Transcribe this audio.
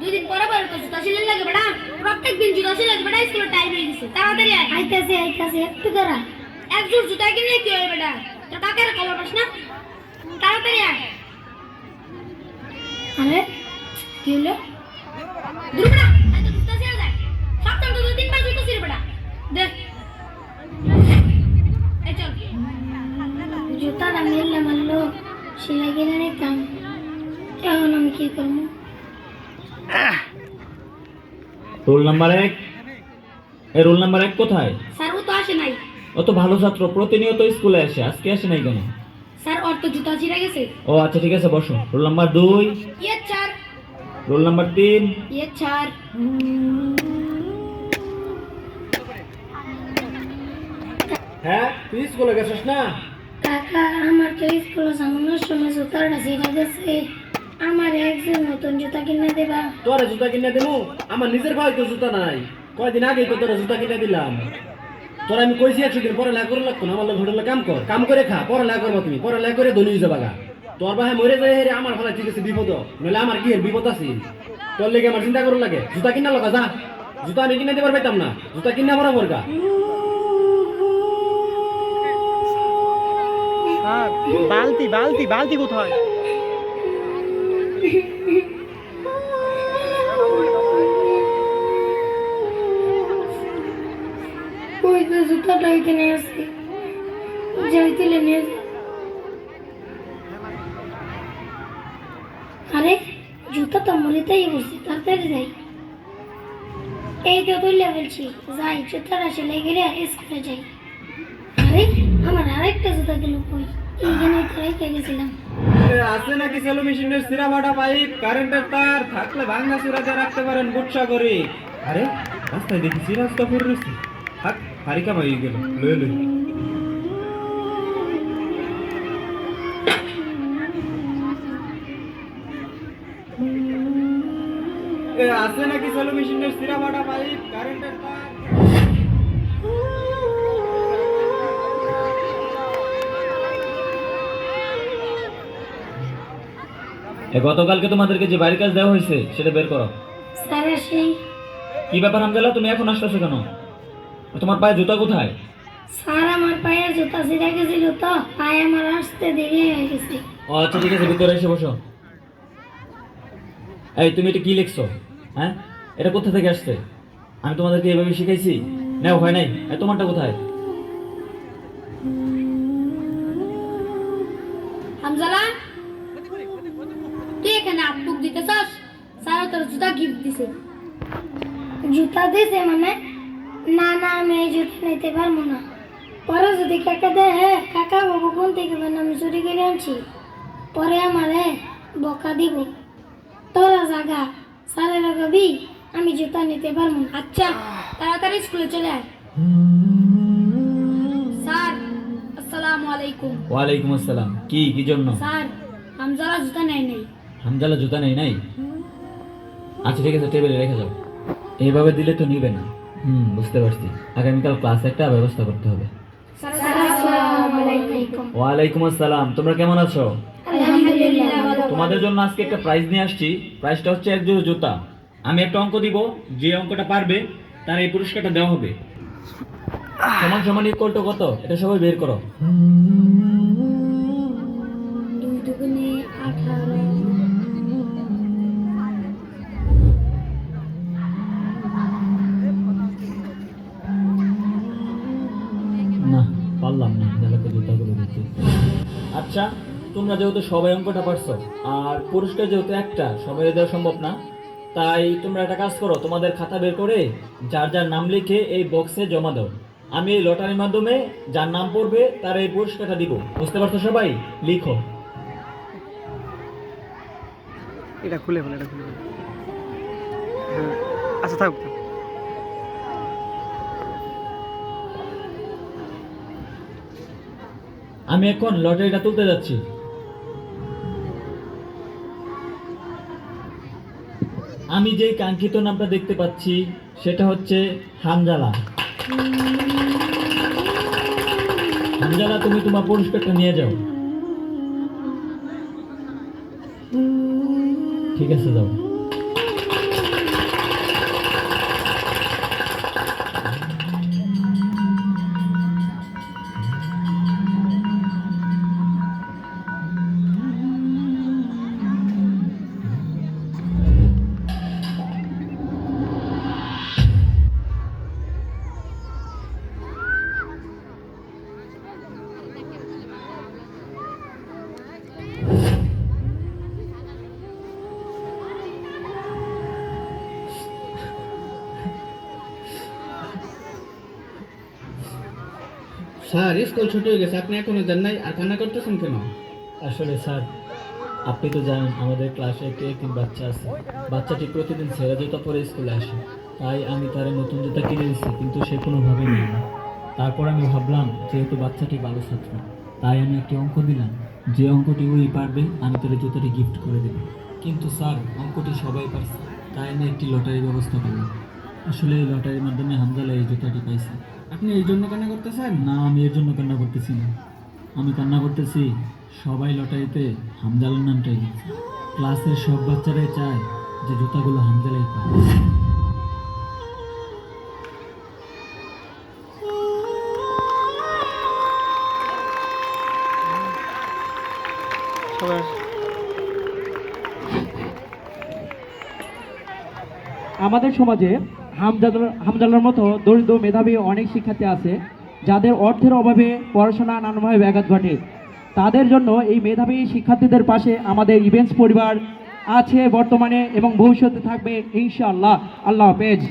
দুই দিন পরে পরে তো জুতা সিলাই লাগে বেটা প্রত্যেক দিন সিলাই লাগে বেটা স্কুলের টাইম হয়ে গেছে তাড়াতাড়ি আয়। আইতাছে আইতাছে একটু দাঁড়া। এক জোড় জুতা কিনলে কি হবে বেটা তোর কাকের খবর পাস না? তাড়াতাড়ি আয়। আরে কি হলো? দূর বেটা তো জুতা যায়। সপ্তাহে তো বেটা দেখ এই চল। জুতাটা মেললে মারলো সেলাই কিনে নিতাম। এখন আমি কি করব? রোল নাম্বার এক? এই রোল নাম্বার এক কোথায়? স্যার ও তো আসে নাই। ও তো ভালো ছাত্র প্রতিনিয়ত স্কুলে আসে আজকে আসে নাই কেন? স্যার ওর তো জুতা ছিঁড়ে গেছে। ও আচ্ছা ঠিক আছে বসো। রোল নাম্বার দুই? ইয়ে চার রোল নাম্বার তিন? ইয়ে চার হ্যাঁ তুই স্কুলে গেছিস না? কাকা আমার তো স্কুলে সামনের সময় জুতাটা ছিঁড়ে গেছে। আমার একজন নতুন জুতা কিনে দেবা। তোরা জুতা কিনে দিমু? আমার নিজের ভাই তো জুতা নাই। কয়দিন আগেই তো তোরা জুতা কিনে দিলাম। তোরা আমি কইছি একশো দিন পরে লেখা করে লাগতো না আমার হোটেলে কাম কর। কাম করে খা পরে লেখা করব তুমি পরে লেখা করে ধনী যাবা গা। তোর ভাই মরে যায় হেরে আমার ফলে ঠিক আছে বিপদ নইলে আমার কি বিপদ আছে? তোর লেগে আমার চিন্তা করুন লাগে। জুতা কিনা লগা যা। জুতা আমি কিনে দিবার পাইতাম না। জুতা কিনা বরাবর গা। বালতি বালতি বালতি কোথায়? আরে জুতা তো মরিতেই বসছে তাড়াতাড়ি যাই এই তো তুলে বলছি যাই জুতাটা সেলাই গেলে স্কুলে যাই আরে আমার আরেকটা জুতা গেল কই এইখানে রেখে গেছিলাম আছে নাকি সেলো মেশিনের সিরা বাটা পাইপ? কারেন্টের তার থাকলে ভাঙনা সুরাতে রাখতে পারেন করে আরে, রাস্তায় দেখি রয়েছে থাক, হারিকা গেল। লয়ে আছে নাকি সেলো মেশিনের সিরা বাটা পাইপ? কারেন্টের তার গতকালকে তোমাদেরকে যে বাড়ির কাজ দেওয়া হয়েছে সেটা বের করো। স্যার কি ব্যাপার হামজালা তুমি এখন আসতেছো কেন? তোমার পায়ে জুতা কোথায়? স্যার আমার পায়ে জুতা ছিঁড়ে গেছিল তো পায়ে আমার আসতে দেরি হয়ে গেছে। ও আচ্ছা ঠিক আছে ভিতরে এসে বসো। এই তুমি এটা কি লিখছো? হ্যাঁ? এটা কোথা থেকে আসছে? আমি তোমাদেরকে এভাবে শিখাইছি? না হয় নাই? তোমারটা কোথায়? দিছে জুতা দিছে মানে? না না আমি এই জুতা নিতে পারব না। পরে যদি কাকা দেয় হ্যাঁ কাকা বাবু কোন থেকে মানে আমি চুরি করে আনছি। পরে আমারে বকা দিব। তোরা জাগা স্যারের কবি আমি জুতা নিতে পারব না। আচ্ছা তাড়াতাড়ি স্কুলে চলে আয়। স্যার আসসালামু আলাইকুম। ওয়ালাইকুম আসসালাম। কি কি জন্য? স্যার হামজালা জুতা নেয় নেই। হামজালা জুতা নেই? নাই আচ্ছা ঠিক আছে টেবিলে রেখে যাও। এইভাবে দিলে তো নিবে না। হুম বুঝতে পারছি। আগামীকাল ক্লাস একটা ব্যবস্থা করতে হবে। ওয়ালাইকুম আসসালাম। তোমরা কেমন আছো? তোমাদের জন্য আজকে একটা প্রাইজ নিয়ে আসছি। প্রাইজটা হচ্ছে এক জোড়া জুতা। আমি একটা অঙ্ক দিব যে অঙ্কটা পারবে তার এই পুরস্কারটা দেওয়া হবে। সমান সমান ইকুয়াল টু কত? এটা সবাই বের করো। পারলাম না, মেলাতে জুতাগুলো দিতে। আচ্ছা তোমরা যেহেতু সবাই অঙ্কটা পারছ, আর পুরস্কার যেহেতু একটা সবাই দেওয়া সম্ভব না, তাই তোমরা একটা কাজ করো, তোমাদের খাতা বের করে যার যার নাম লিখে এই বক্সে জমা দাও। আমি এই লটারির মাধ্যমে যার নাম পড়বে, তার এই পুরস্কারটা দিব। বুঝতে পারছ সবাই? লিখো। এটা খুলে ফেলে, এটা খুলে হ্যাঁ আচ্ছা থাক। আমি এখন লটারিটা তুলতে যাচ্ছি। আমি যে কাঙ্ক্ষিত নামটা দেখতে পাচ্ছি, সেটা হচ্ছে হামজালা। হামজালা, তুমি তোমার পুরস্কারটা নিয়ে যাও। ঠিক আছে, যাও। স্যার, স্কুল ছুটি হয়ে গেছে, আপনি এখনও যান নাই? আর কান্না করতেছেন কেন? আসলে স্যার, আপনি তো জানেন আমাদের ক্লাসে একটি একদিন বাচ্চা আছে। বাচ্চাটি প্রতিদিন ছেঁড়া জুতা পরে স্কুলে আসে। তাই আমি তার নতুন জুতা কিনে দিচ্ছি কিন্তু সে কোনোভাবে নেই না। তারপর আমি ভাবলাম, যেহেতু বাচ্চাটি ভালো ছাত্র, তাই আমি একটি অঙ্ক দিলাম। যে অঙ্কটি ওই পারবে, আমি তার জুতাটি গিফট করে দেব। কিন্তু স্যার, অঙ্কটি সবাই পারছে, তাই আমি একটি লটারির ব্যবস্থা করলাম। আসলে এই লটারির মাধ্যমে হামজালা এই জুতাটি পাইছে। আপনি এই জন্য কান্না করতেছেন? না আমি এর জন্য কান্না করতেছি না। আমি কান্না করতেছি সবাই লটারিতে হামজালার নামটাই দিচ্ছে ক্লাসের সব বাচ্চারাই চায় যে জুতাগুলো হামজালাই পায়। আমাদের সমাজে হামজালার মতো দরিদ্র মেধাবী অনেক শিক্ষার্থী আছে, যাদের অর্থের অভাবে পড়াশোনা নানানভাবে ব্যাঘাত ঘটে। তাদের জন্য এই মেধাবী শিক্ষার্থীদের পাশে আমাদের ইভেন্টস পরিবার আছে বর্তমানে এবং ভবিষ্যতে থাকবে, ইনশাআল্লাহ। আল্লাহ হাফেজ।